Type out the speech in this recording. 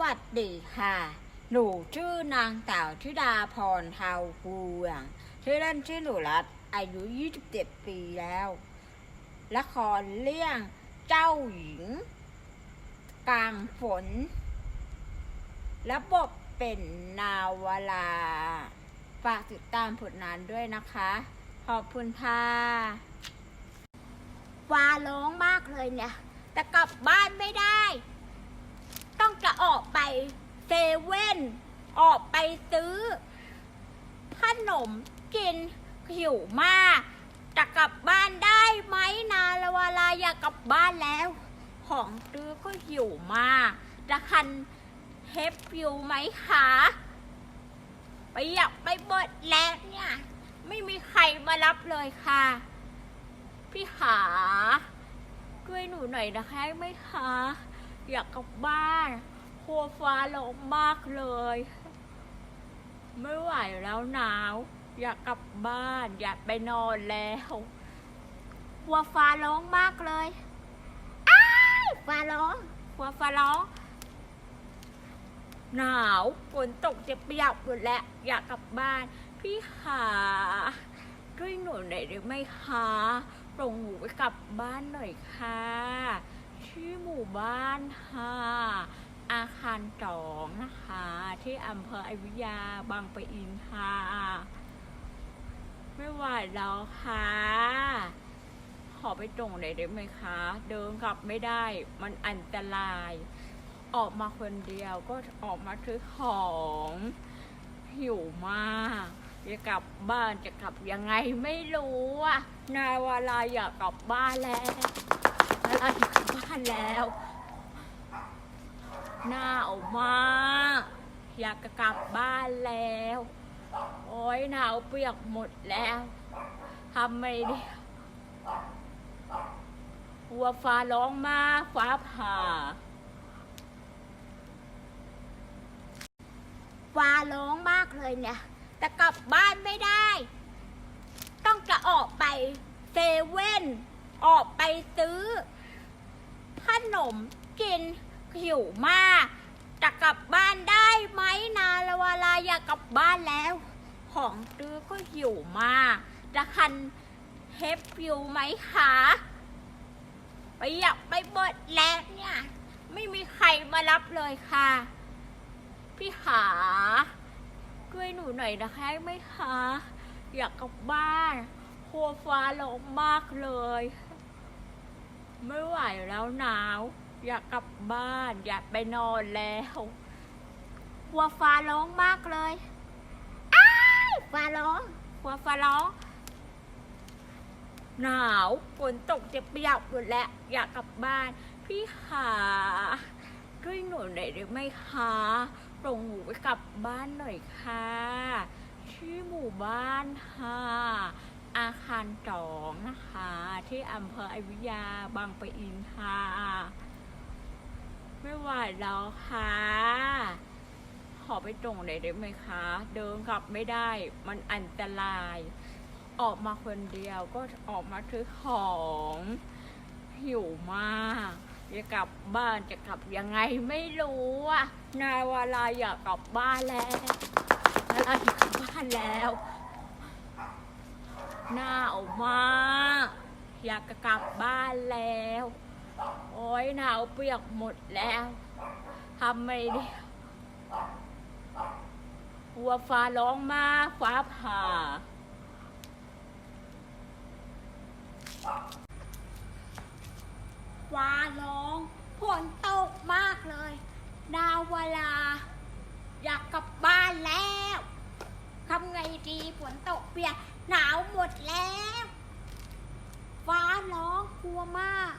วัสดีค่ะ หนูชื่อนางสาวธิดาพรเทาพวงชื่อเล่นชื่อหนูรัตอายุ 27 ปีแล้ว ละครเรื่องเจ้าหญิง กลางฝนและบทเป็นนาวลา ฝากติดตามผลงานด้วยนะคะ ขอบคุณค่ะฟ้าร้องมากเลยเนี่ย แต่กลับบ้านไม่ได้ จะออกไปเซเว่นออกไปซื้อขนมกินหิวมาก จะกลับบ้านได้ไหมนาละวาลาอยากกลับบ้านแล้ว ของซื้อก็หิวมากจะคันเฮปอยู่ไหมคะไปอยากไปเบิดแล้วเนี่ยไม่มีใครมารับเลยค่ะ พี่ขาช่วยหนูหน่อยนะคะไหมคะ อยากกลับบ้านครัวฟ้าร้องมากเลย ไม่ไหวแล้วหนาว อยากกลับบ้าน อยากไปนอนแล้วครัวฟ้าร้องมากเลยอ้ายฟ้าร้องครัวฟ้าร้อง หนาวฝนตกจะเปียกหมดแล้ว อยากกลับบ้าน พี่ขาช่วยหนูหน่อยได้ไหมคะส่งหนูไปกลับบ้านหน่อยค่ะ ที่หมู่บ้านค่ะอาคารสองนะคะ ที่อำเภออยุยาบางปะอินค่ะ ไม่ไหวแล้วค่ะ ขอไปตรงไหนได้ไหมคะ เดินกลับไม่ได้มันอันตราย ออกมาคนเดียวก็ออกมาซื้อของหิวมากจะกลับบ้านจะกลับยังไงไม่รู้อะนายเวลาอยากกลับบ้านแล้ว เวลาอยากกลับบ้านแล้ว หน้าออกมากอยากกลับบ้านแล้ว โอ้ยหนาวเปียกหมดแล้วทำไม่ได้หัวฟ้าร้องมากฟ้าผ่า ฟ้าร้องมากเลยเนี่ย แต่กลับบ้านไม่ได้ ต้องจะออกไปเซเว่นออกไปซื้อ ขนมกินหิวมาก จะกลับบ้านได้ไหมนาละวาลาอยากกลับบ้านแล้ว ของซื้อก็หิวมากจะคันเฮปอยู่ไหมคะไปอยากไปเบิดแล้วเนี่ย ไม่มีใครมารับเลยค่ะ พี่ขาช่วยหนูหน่อยนะคะไหมคะ อยากกลับบ้านครัวฟ้าร้องมากเลย ไม่ไหวแล้วหนาว อยากกลับบ้าน อยากไปนอนแล้วครัวฟ้าร้องมากเลยอ้ายฟ้าร้องครัวฟ้าร้อง หนาวฝนตกจะเปียกหมดแล้วอยากกลับบ้าน พี่ขาช่วยหนูหน่อยได้ไหมคะส่งหนูไปกลับบ้านหน่อยค่ะที่หมู่บ้านค่ะ อาคารสองนะคะ ที่อำเภออยุยาบางปะอินค่ะไม่ไหวแล้วค่ะขอไปตรงไหนได้ไหมคะ เดินกลับไม่ได้มันอันตราย ออกมาคนเดียวก็ออกมาซื้อของหิวมากจะกลับบ้านจะกลับยังไงไม่รู้อะนายเวลาอยากกลับบ้านแล้วเวลาอยากกลับบ้านแล้ว หนาออกมาก อยากกลับบ้านแล้ว โอ้ยหนาวเปียกหมดแล้วทำไม่ได้หัวฟ้าร้องมาฟ้าผ่า ฟ้าร้องฝนตกมากเลยดาวเวลา อยากกลับบ้านแล้วทำไงดีฝนตกเปียกหนาวหมดแล้ว ฟ้าร้องกลัวมาก